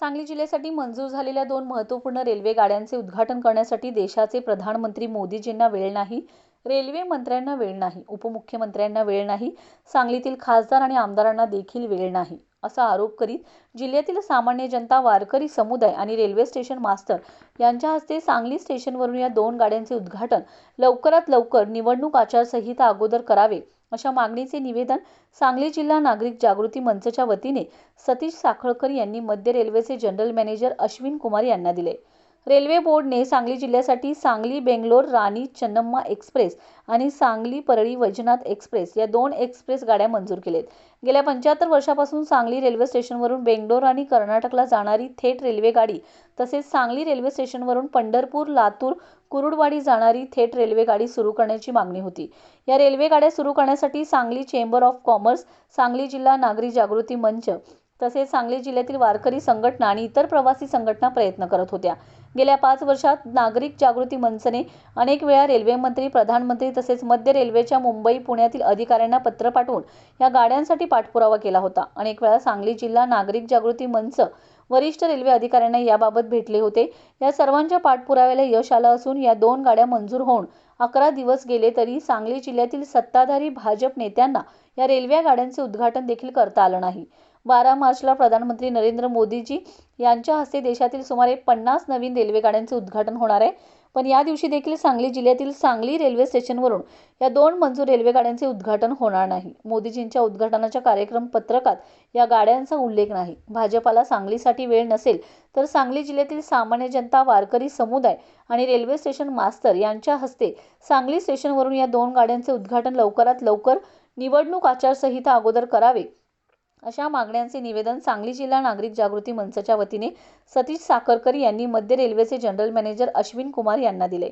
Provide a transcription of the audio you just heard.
सांगली जिल्ह्यासाठी मंजूर झालेल्या दोन महत्त्वपूर्ण रेल्वे गाड्यांचे उद्घाटन करण्यासाठी देशाचे प्रधानमंत्री मोदीजींना वेळ नाही रेल्वे मंत्र्यांना वेळ नाही उपमुख्यमंत्र्यांना वेळ नाही सांगलीतील खासदार आणि आमदारांना देखील वेळ नाही असा आरोप करीत जिल्ह्यातील सामान्य जनता वारकरी समुदाय आणि रेल्वे स्टेशन मास्तर यांच्या हस्ते सांगली स्टेशनवरून या दोन गाड्यांचे उद्घाटन लवकरात लवकर निवडणूक आचारसंहिता अगोदर करावे अशा मागणीचे निवेदन सांगली जिल्हा नागरिक जागृती मंचच्या वतीने सतीश साखळकर यांनी मध्य रेल्वेचे जनरल मॅनेजर अश्विन कुमार यांना दिले. रेल्वे बोर्डने सांगली जिल्ह्यासाठी सांगली बेंगलोर राणी चन्नम्मा एक्सप्रेस आणि सांगली परळी वैजनाथ एक्सप्रेस या दोन एक्सप्रेस गाड्या मंजूर केलेत. गेल्या पंच्याहत्तर वर्षापासून सांगली रेल्वे स्टेशनवरून बेंगलोर आणि कर्नाटकला जाणारी थेट रेल्वे गाडी तसेच सांगली रेल्वे स्टेशनवरून पंढरपूर लातूर कुरुडवाडी जाणारी थेट रेल्वे गाडी सुरू करण्याची मागणी होती. या रेल्वे गाड्या सुरू करण्यासाठी Sangli chamber of commerce Sangli जिल्हा नागरी जागृती मंच तसेच सांगली जिल्ह्यातील वारकरी संघटना आणि इतर प्रवासी संघटना प्रयत्न करत होत्या. गेल्या पाच वर्षात नागरिक जागृती मंचने अनेक वेळा रेल्वे मंत्री प्रधानमंत्री तसेच मध्य रेल्वेच्या मुंबई पुण्यातील अधिकाऱ्यांना पत्र पाठवून या गाड्यांसाठी पाठपुरावा केला होता. अनेक वेळा सांगली जिल्हा नागरिक जागृती मंच वरिष्ठ रेल्वे अधिकाऱ्यांना याबाबत भेटले होते. या सर्वांच्या पाठपुराव्याला यश आलं असून या दोन गाड्या मंजूर होऊन अकरा दिवस गेले तरी सांगली जिल्ह्यातील सत्ताधारी भाजप नेत्यांना या रेल्वे गाड्यांचे उद्घाटन देखील करता आलं नाही. बारा मार्चला प्रधानमंत्री नरेंद्र मोदीजी यांच्या हस्ते देशातील सुमारे पन्नास नवीन रेल्वे गाड्यांचे उद्घाटन होणार आहे. पण या दिवशी देखील सांगली जिल्ह्यातील सांगली रेल्वे स्टेशनवरून या दोन मंजूर रेल्वे गाड्यांचे उद्घाटन होणार नाही. मोदीजींच्या उद्घाटनाच्या कार्यक्रम पत्रकात या गाड्यांचा उल्लेख नाही. भाजपाला सांगलीसाठी वेळ नसेल तर सांगली जिल्ह्यातील सामान्य जनता वारकरी समुदाय आणि रेल्वे स्टेशन मास्तर यांच्या हस्ते सांगली स्टेशनवरून या दोन गाड्यांचे उद्घाटन लवकरात लवकर निवडणूक आचारसंहिता अगोदर करावे अशा मागण्यांचे निवेदन सांगली जिल्हा नागरिक जागृती मंचच्या वतीने सतीश साखरकर यांनी मध्य रेल्वेचे जनरल मॅनेजर अश्विन कुमार यांना दिले.